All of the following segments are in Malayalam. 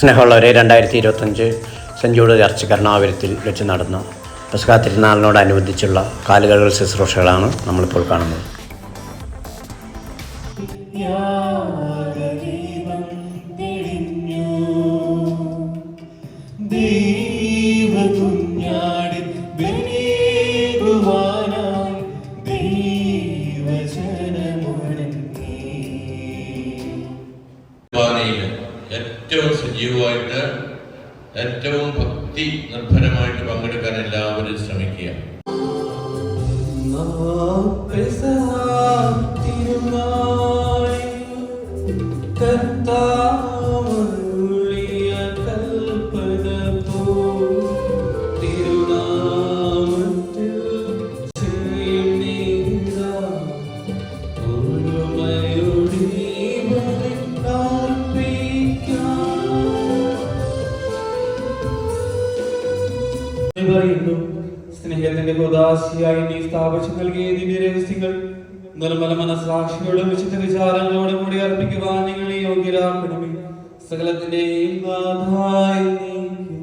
സ്നേഹമുള്ളവരെ രണ്ടായിരത്തി ഇരുപത്തഞ്ച് സെഞ്ചൂട് ചർച്ച് കരുണാപുരത്തിൽ വെച്ച് നടന്ന പെസ്കാ തിരുനാളിനോടനുബന്ധിച്ചുള്ള കാലുകൾ ശുശ്രൂഷകളാണ് നമ്മളിപ്പോൾ കാണുന്നത്. നിർഭരമായിട്ട് പങ്കെടുക്കാൻ എല്ലാവരും ശ്രമിക്കുക സ്ഥാപിച്ചു നൽകിയ ദിവ്യ രഹസ്യങ്ങൾ നിർമ്മല മനസാക്ഷിയോടും വിശുദ്ധ വിചാരങ്ങളോടും കൂടി അർപ്പിക്കുവാൻ നിങ്ങളെ യോഗ്യരാക്കണമേ സകലത്തിന്റെയും നാഥായി നീക്കും.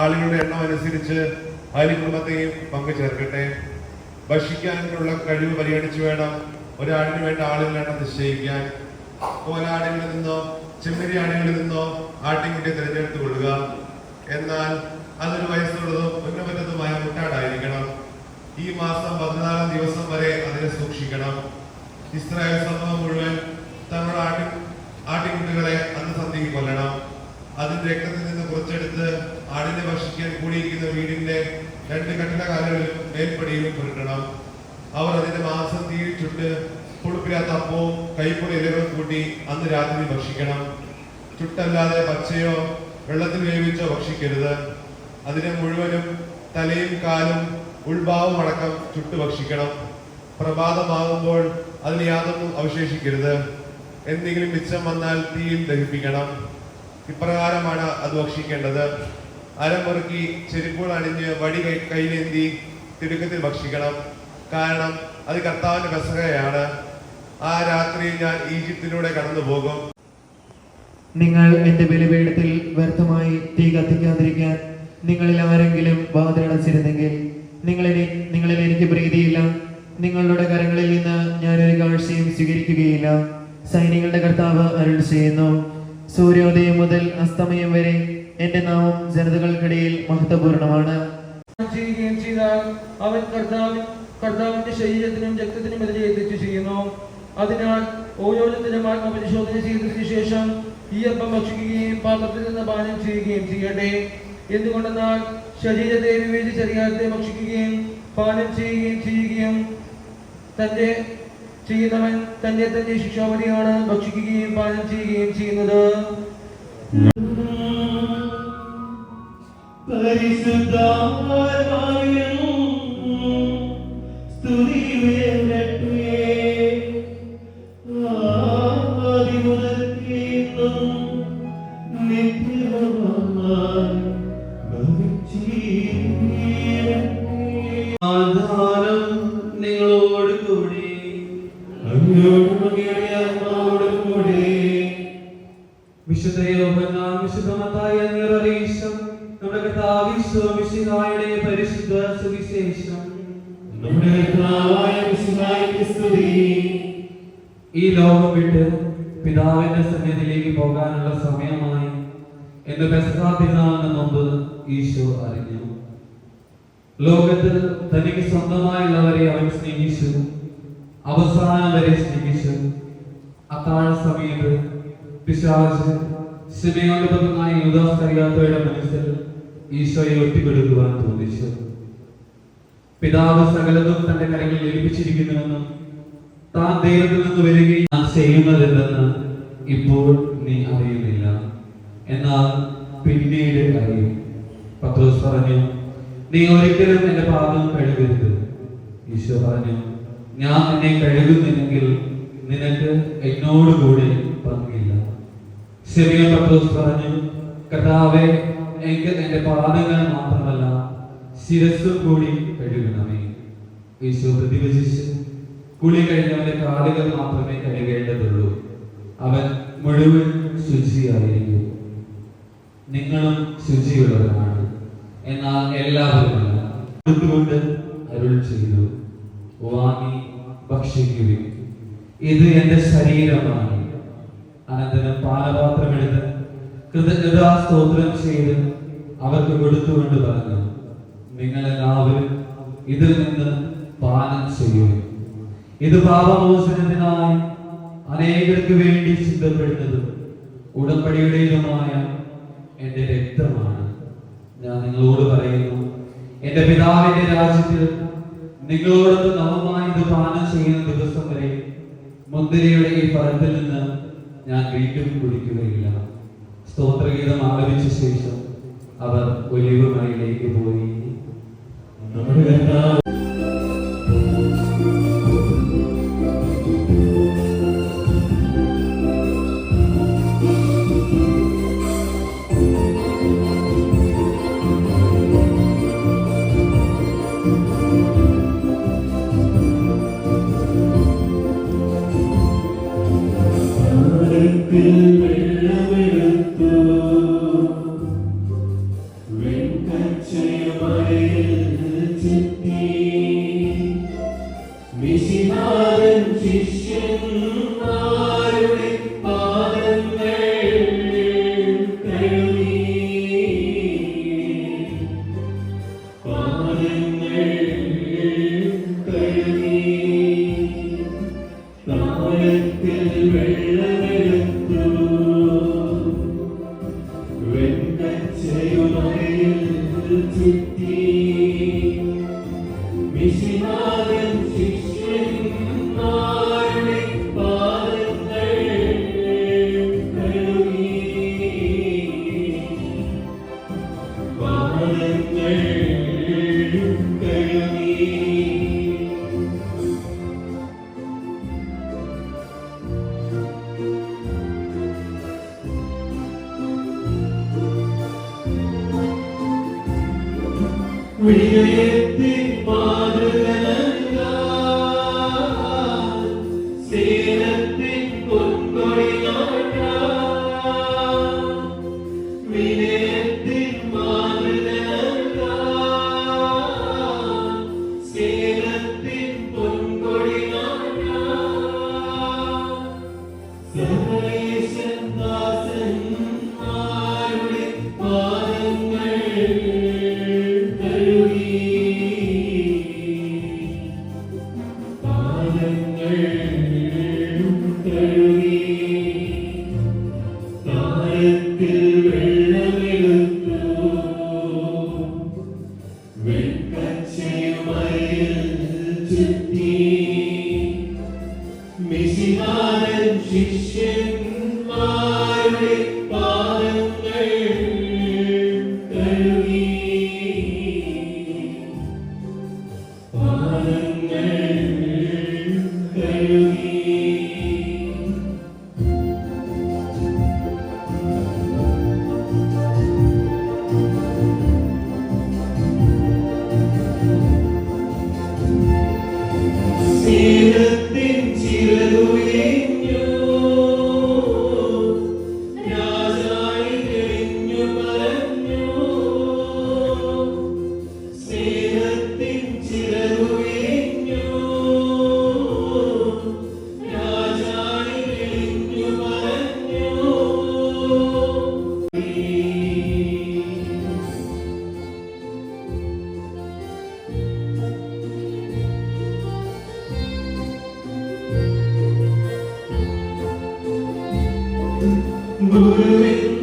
ആളുകളുടെ എണ്ണം അനുസരിച്ച് അയൽ കുടുംബത്തെയും പങ്കു ചേർക്കട്ടെ ഭക്ഷിക്കാനുള്ള കഴിവ് പരിഗണിച്ച് വേണം ഒരാടിന് വേണ്ട ആളുകളുടെ എണ്ണം നിശ്ചയിക്കാൻ. കോലാടുകളിൽ നിന്നോ ചെമ്മരി ആടുകളിൽ നിന്നോ ആട്ടിൻകുട്ടിയെ തിരഞ്ഞെടുത്ത് കൊള്ളുക എന്നാൽ അതൊരു വയസ്സുള്ളതും ഉന്നമനതുമായ മുട്ടാടായിരിക്കണം. ഈ മാസം പതിനാലാം ദിവസം വരെ അതിനെ സൂക്ഷിക്കണം. ഇസ്രായേൽ സമൂഹം മുഴുവൻ തങ്ങളുടെ ആട്ടിൻ ആട്ടിൻകുട്ടികളെ അന്ന് സന്ധിക്ക് കൊല്ലണം. അതിന്റെ രക്തത്തിൽ നിന്ന് കുറച്ചെടുത്ത് ആടിനെ ഭക്ഷിക്കാൻ കൂടിയിരിക്കുന്ന വീടിന്റെ രണ്ട് കട്ടിടകാലുകളിലും മേൽപ്പടിയിലും പുരട്ടണം അവർ അതിന്റെ മാസം തീയിൽ ചുട്ട് പുളിപ്പില്ലാത്ത അപ്പവും കൈപ്പൊടി ഇലകളും കൂട്ടി അന്ന് രാത്രി ഭക്ഷിക്കണം. ചുട്ടല്ലാതെ പച്ചയോ വെള്ളത്തിൽ വേവിച്ചോ ഭക്ഷിക്കരുത്. അതിനെ മുഴുവനും തലയും കാലും ഉൾഭാവം അടക്കം ചുട്ടു ഭക്ഷിക്കണം. പ്രഭാതമാകുമ്പോൾ അതിന് യാതൊന്നും അവശേഷിക്കരുത്. എന്തെങ്കിലും മിച്ചം വന്നാൽ തീയിൽ ദഹിപ്പിക്കണം. ഇപ്രകാരമാണ് അത് ഭക്ഷിക്കേണ്ടത്. അരമുറുക്കി ചെരുപ്പുകൾ അണിഞ്ഞ് വടി കൈ കയ്യിലേന്തി തിടുക്കത്തിൽ ഭക്ഷിക്കണം. കാരണം അത് കർത്താവിന്റെ പെസകയാണ് ആ രാത്രി ഞാൻ ഈജിപ്തിലൂടെ കടന്നു പോകും നിങ്ങൾ എന്റെ ബലിപീഠത്തിൽ വ്യർത്ഥമായി തീ കത്തിക്കാതിരിക്കാൻ നിങ്ങളിൽ ആരെങ്കിലും വാതിലടച്ചിരുന്നെങ്കിൽ നിങ്ങളിൽ നിങ്ങളിൽ എനിക്ക് പ്രീതിയില്ല. നിങ്ങളുടെ കരങ്ങളിൽ നിന്ന് ഞാനൊരു കാഴ്ചയും സ്വീകരിക്കുകയില്ല. സൈനികളുടെ കർത്താവ് അരുൾ ചെയ്യുന്നു. സൂര്യോദയം മുതൽ അസ്തമയം വരെ എന്റെ നാമം ജനതകൾക്കിടയിൽ മഹത്വപൂർണമാണ്. ചെയ്യുകയും ചെയ്താൽ അവൻ കർത്താവ് കർത്താവിന്റെ ശരീരത്തിനും രക്തത്തിനും എതിരെ എത്തിച്ചു ചെയ്യുന്നു. അതിനാൽ ഓരോരുത്തരും ആത്മപരിശോധന ചെയ്തതിനു ശേഷം ഈ അപ്പം ഭക്ഷിക്കുകയും പാത്രത്തിൽ നിന്ന് പാനം ചെയ്യുകയും ചെയ്യട്ടെ. എന്തുകൊണ്ടെന്നാൽ ശരീരത്തെ വിവേചിച്ചറിയാതെ ഭക്ഷിക്കുകയും പാനം ചെയ്യുകയും ചെയ്യുകയും തന്റെ ചെയ്യുന്നവൻ തന്നെ തന്നെ ശിക്ഷാവധിയാണ് ഭക്ഷിക്കുകയും പാനം ചെയ്യുകയും ചെയ്യുന്നത്. ആധാരം സ്വന്തമായുള്ളവരെ അവൻ സ്നേഹിച്ചു. അവസാനം വരെ സ്നേഹിച്ചു. അത്താഴ സമയത്ത് പിശാച് യുദാസ് അറിയാത്തവരുടെ മനസ്സിൽ ഈശോയെ ഒറ്റിക്കൊടുക്കുവാൻ തോന്നിച്ചു. പിതാവ് സകലതും തന്റെ കരങ്ങളിൽ ഏൽപ്പിച്ചിരിക്കുന്നുവെന്നും താൻ ദൈവത്തിൽ നിന്ന് വരികയും താൻ ഇപ്പോൾ നീ അറിയുന്നില്ല. എന്നാൽ പിന്നീട് അറിയും. പത്രോസ് പറഞ്ഞു നീ ഒരിക്കലും എന്റെ പാദം കഴുകരുത്. ഈശോ പറഞ്ഞു ഞാൻ നിന്നെ കഴുകുന്നില്ലെങ്കിൽ നിനക്ക് എന്നോട് കൂടെ പങ്കില്ല ശരിയ പത്രോസ് പറഞ്ഞു കർത്താവെ എനിക്ക് എന്റെ പാദങ്ങൾ മാത്രമല്ല ശിരസ്സും കൂടി കഴുകണമേ. ഈശോ പ്രതിവചിച്ച് കുളി കഴിഞ്ഞവന്റെ കാലുകൾ മാത്രമേ കഴുകേണ്ടതുള്ളൂ. അവൻ മുഴുവൻ ശുചിയായിരിക്കും. നിങ്ങളും ശുചിയുള്ളവരാണ്. എന്നാൽ എല്ലാവരുമല്ല. അതുകൊണ്ട് അരുൾ ചെയ്തു. വാങ്ങി ഭക്ഷിക്കുകയും ഇത് എന്റെ ശരീരമാണ്. അനന്തരം പാനപാത്രമെടുത്ത് കൃതജ്ഞതാ സ്തോത്രം ചെയ്ത് അവർക്ക് കൊടുത്തുകൊണ്ട് പറഞ്ഞു നിങ്ങൾ എല്ലാവരും ഇതിൽ നിന്ന് പാനം ചെയ്യുക ഇത് പാപമോചനത്തിനായി അനേകർക്ക് വേണ്ടി ചിന്തപ്പെടുന്നതും ഉടമ്പടിയുടേതുമായ എന്റെ രക്തമാണ്. ഞാൻ നിങ്ങളോട് പറയുന്നു എന്റെ പിതാവിന്റെ രാജ്യത്തിൽ നിങ്ങളോടൊത്ത് നവമായി ഇത് പാനം ചെയ്യുന്ന ദിവസം വരെ മുന്തിരിയുടെ ഈ ഫലത്തിൽ നിന്ന് ഞാൻ വീണ്ടും കുടിക്കുകയില്ല സ്തോത്രഗീതം ആലപിച്ച ശേഷം അവർ ഒലിവ് മലയിലേക്ക് പോയി. He knows. തെളിഞ്ഞു പറഞ്ഞു 무릎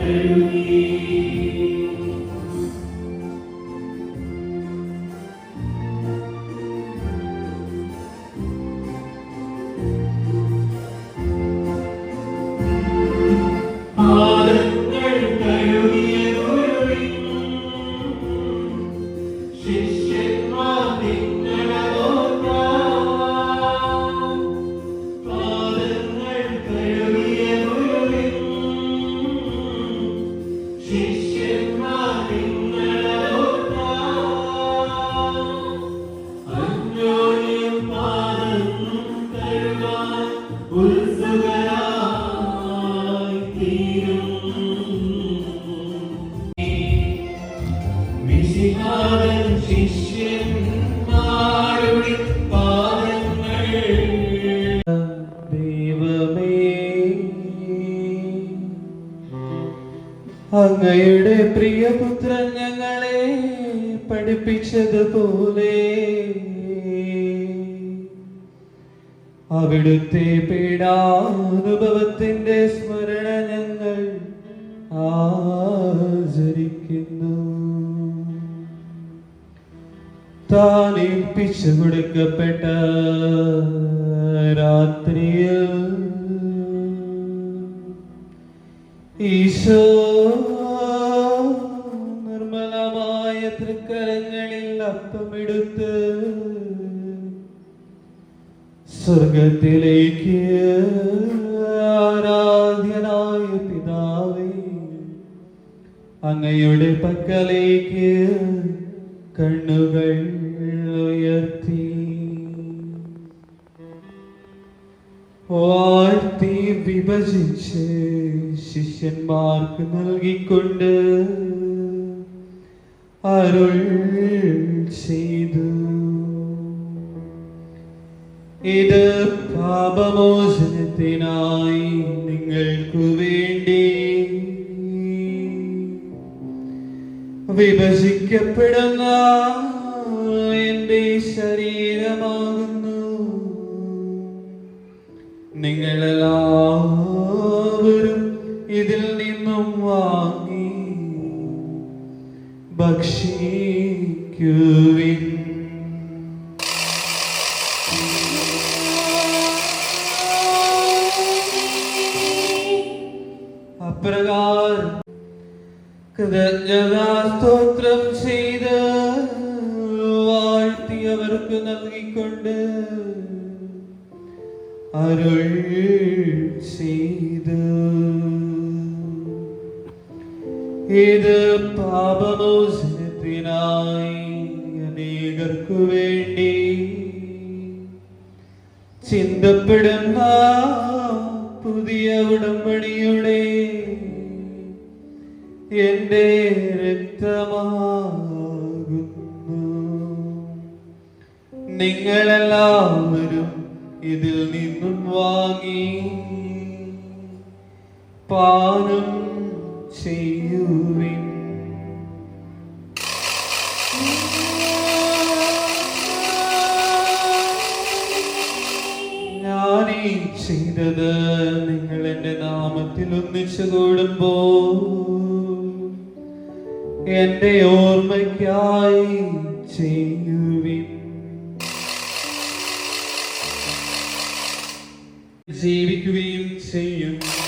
Hallelujah. അവിടുത്തെ പീഡാനുഭവത്തിന്റെ സ്മരണ ഞങ്ങൾ ആചരിക്കുന്നു. താനേൽപ്പിച്ചു കൊടുക്കപ്പെട്ട രാത്രിയിൽ ഈശോ നിർമ്മലമായ തൃക്കരങ്ങളിൽ അപ്പമെടുത്ത് സ്വർഗത്തിലേക്ക് ആരാധ്യനായ പിതാവേ അങ്ങയുടെ പക്കലേക്ക് കണ്ണുകൾ ഉയർത്തി. വാഴ്ത്തി വിഭജിച്ച് ശിഷ്യന്മാർക്ക് നൽകിക്കൊണ്ട് അരുൾ പാപമോചനത്തിനായി നിങ്ങൾക്കു വേണ്ടി വിഭജിക്കപ്പെടുന്ന എന്റെ ശരീരമാകുന്നു. നിങ്ങളെല്ലാവരും ഇതിൽ നിന്നും വാങ്ങി ഭക്ഷിക്കുവിൻ ചെയ്ത് വാഴ്ത്തി അവർക്ക് നൽകിക്കൊണ്ട് അരുൾ ചെയ്ത്. ഇത് പാപമോചനത്തിനായി അനേകർക്കു വേണ്ടി ചിന്തപ്പെടുന്ന പുതിയ ഉടമ്പടിയുടെ എന്റെ രക്തമാകുന്നു നിങ്ങളെല്ലാവരും ഇതിൽ നിന്നും വാങ്ങി പാനം ചെയ്യുവിൻ. ഞാനീ ചെയ്തത് നിങ്ങൾ എന്റെ നാമത്തിൽ ഒന്നിച്ചു കൂടുമ്പോ എന്റെ ഓർമ്മയ്ക്കായി ചെയ്യുവിൻ ജീവിക്കുകയും ചെയ്യും.